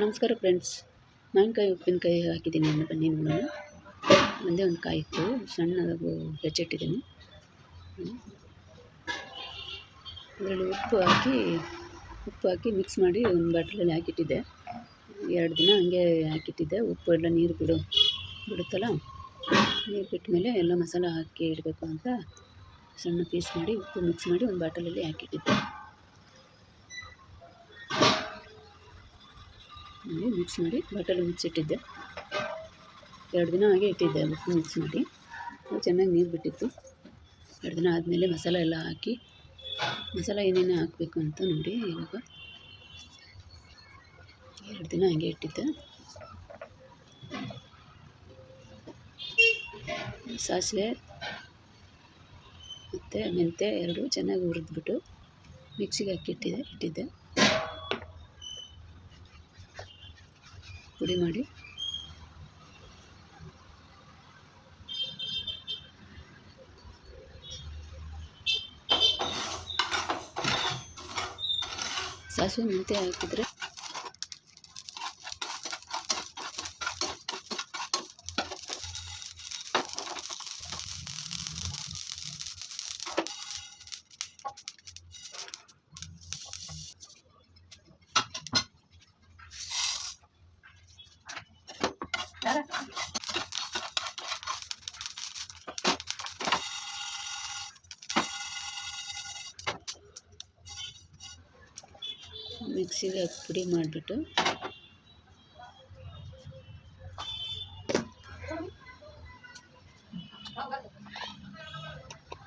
ನಮಸ್ಕಾರ ಫ್ರೆಂಡ್ಸ್ ಮಾವಿನಕಾಯಿ ಉಪ್ಪಿನಕಾಯಿ ಹಾಕಿದ್ದೀನಿ. ನಾನು ಬನ್ನಿ ನೋಡೋಣ. ಒಂದೇ ಒಂದು ಕಾಯಿ ಇತ್ತು. ಸಣ್ಣದಾಗಿ ಹೆಚ್ಚಿಟ್ಟಿದ್ದೀನಿ ಅದರಲ್ಲಿ ಉಪ್ಪು ಹಾಕಿ ಉಪ್ಪು ಹಾಕಿ ಮಿಕ್ಸ್ ಮಾಡಿ ಒಂದು ಬಾಟ್ಲಲ್ಲಿ ಹಾಕಿಟ್ಟಿದ್ದೆ. ಎರಡು ದಿನ ಹಂಗೆ ಹಾಕಿಟ್ಟಿದ್ದೆ. ಉಪ್ಪು ಎಲ್ಲ ನೀರು ಬಿಡು, ಬಿಡುತ್ತಲ್ಲ? ನೀರು ಬಿಟ್ಟ ಮೇಲೆ ಎಲ್ಲ ಮಸಾಲ ಹಾಕಿ ಇಡಬೇಕು ಅಂತ ಸಣ್ಣ ಪೀಸ್ ಮಾಡಿ ಉಪ್ಪು ಮಿಕ್ಸ್ ಮಾಡಿ ಒಂದು ಬಾಟಲಲ್ಲಿ ಹಾಕಿಟ್ಟಿದ್ದೆ. ಹಂಗೆ ಮಿಕ್ಸ್ ಮಾಡಿ ಬಾಟಲಿ ಮುಚ್ಚಿಟ್ಟಿದ್ದೆ. ಎರಡು ದಿನ ಹಾಗೆ ಇಟ್ಟಿದ್ದೆ ಮಿಕ್ಸ್ ಮಾಡಿ. ಚೆನ್ನಾಗಿ ನೀರು ಬಿಟ್ಟಿತ್ತು. ಎರಡು ದಿನ ಆದಮೇಲೆ ಮಸಾಲ ಎಲ್ಲ ಹಾಕಿ, ಮಸಾಲ ಏನೇನು ಹಾಕಬೇಕು ಅಂತ ನೋಡಿ ಇವಾಗ. ಎರಡು ದಿನ ಹಾಗೆ ಇಟ್ಟಿದ್ದೆ. ಸಾಸಿವೆ ಮತ್ತು ಮೆಂತ್ಯ ಎರಡು ಚೆನ್ನಾಗಿ ಹುರಿದ್ಬಿಟ್ಟು ಮಿಕ್ಸಿಗೆ ಹಾಕಿ ಇಟ್ಟಿದ್ದೆ ಇಟ್ಟಿದ್ದೆ. ಪುಡಿ ಮಾಡಿ. ಸಾಸಿವೆ ಮೆಂತ್ಯ ಹಾಕಿದರೆ ಮಿಕ್ಸಿಗೆ ಹಾಕಿ ಪುಡಿ ಮಾಡಿಬಿಟ್ಟು.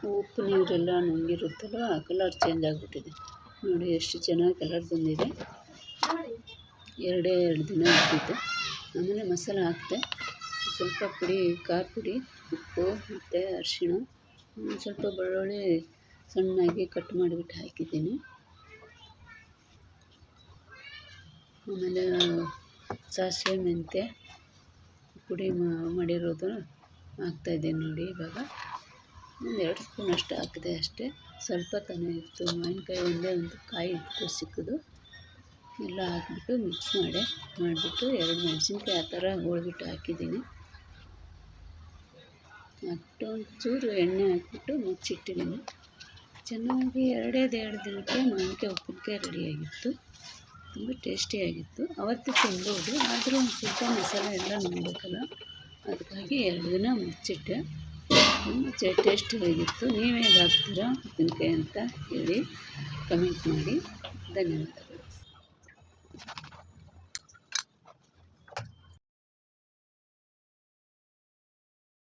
ಉಪ್ಪು, ನೀರೆಲ್ಲ ನುಂಗಿರುತ್ತಲ್ಲ ಕಲರ್ ಚೇಂಜ್ ಆಗಿಬಿಟ್ಟಿದೆ. ನೋಡಿ ಎಷ್ಟು ಚೆನ್ನಾಗಿ ಕಲರ್ ಬಂದಿದೆ. ಎರಡೇ, ಎರಡು ದಿನ ಇಟ್ಟಿದ್ದೆ ಆಮೇಲೆ ಮಸಾಲೆ ಹಾಕಿದೆ ಸ್ವಲ್ಪ ಪುಡಿ, ಖಾರ ಪುಡಿ, ಉಪ್ಪು ಮತ್ತು ಅರಿಶಿಣ. ಸ್ವಲ್ಪ ಬೆಳ್ಳುಳ್ಳಿ ಸಣ್ಣಾಗಿ ಕಟ್ ಮಾಡಿಬಿಟ್ಟು ಹಾಕಿದ್ದೀನಿ. ಆಮೇಲೆ ಸಾಸಿವೆ, ಮೆಂತ್ಯ ಪುಡಿ ಮಾಡಿರೋದು ಹಾಕ್ತಾಯಿದ್ದೀನಿ ನೋಡಿ ಇವಾಗ. ಒಂದು ಎರಡು ಸ್ಪೂನ್ ಅಷ್ಟು ಹಾಕಿದೆ ಅಷ್ಟೇ. ಸ್ವಲ್ಪ ತಾನೇ ಇತ್ತು. ಮಾವಿನಕಾಯಿ ಒಂದೇ ಒಂದು ಕಾಯಿ ಇತ್ತು ಸಿಕ್ಕೋದು ಎಲ್ಲ ಹಾಕ್ಬಿಟ್ಟು ಮಿಕ್ಸ್ ಮಾಡಿ, ಮಾಡಿಬಿಟ್ಟು ಎರಡು ಮೆಣಸಿನ್ಕಾಯಿ ಆ ಥರ ಹೋಳ್ಬಿಟ್ಟು ಹಾಕಿದ್ದೀನಿ. ಹಾಕ್ಬಿಟ್ಟು ಒಂಚೂರು ಎಣ್ಣೆ ಹಾಕ್ಬಿಟ್ಟು ಮುಚ್ಚಿಟ್ಟಿದ್ದೀನಿ. ಚೆನ್ನಾಗಿ ಎರಡೇದು ಎರಡು ದಿನಕ್ಕೆ ಮಾವಿನಕಾಯಿ ಉಪ್ಪಿನಕಾಯಿ ರೆಡಿಯಾಗಿತ್ತು. ತುಂಬ ಟೇಸ್ಟಿಯಾಗಿತ್ತು. ಅವತ್ತು ತಿನ್ಬೋದು, ಆದರೂ ಒಂದು ಸ್ವಲ್ಪ ಮಸಾಲೆ ಎಲ್ಲ ನೋಡಬೇಕಲ್ಲ ಅದಕ್ಕಾಗಿ ಎರಡು ದಿನ ಮುಚ್ಚಿಟ್ಟೆ. ತುಂಬ ಟೇಸ್ಟಿಯಾಗಿತ್ತು. ನೀವು ಹೇಗೆ ಹಾಕ್ತೀರಾ ಉಪ್ಪಿನಕಾಯಿ ಅಂತ ಹೇಳಿ ಕಮೆಂಟ್ ಮಾಡಿ. ಧನ್ಯವಾದ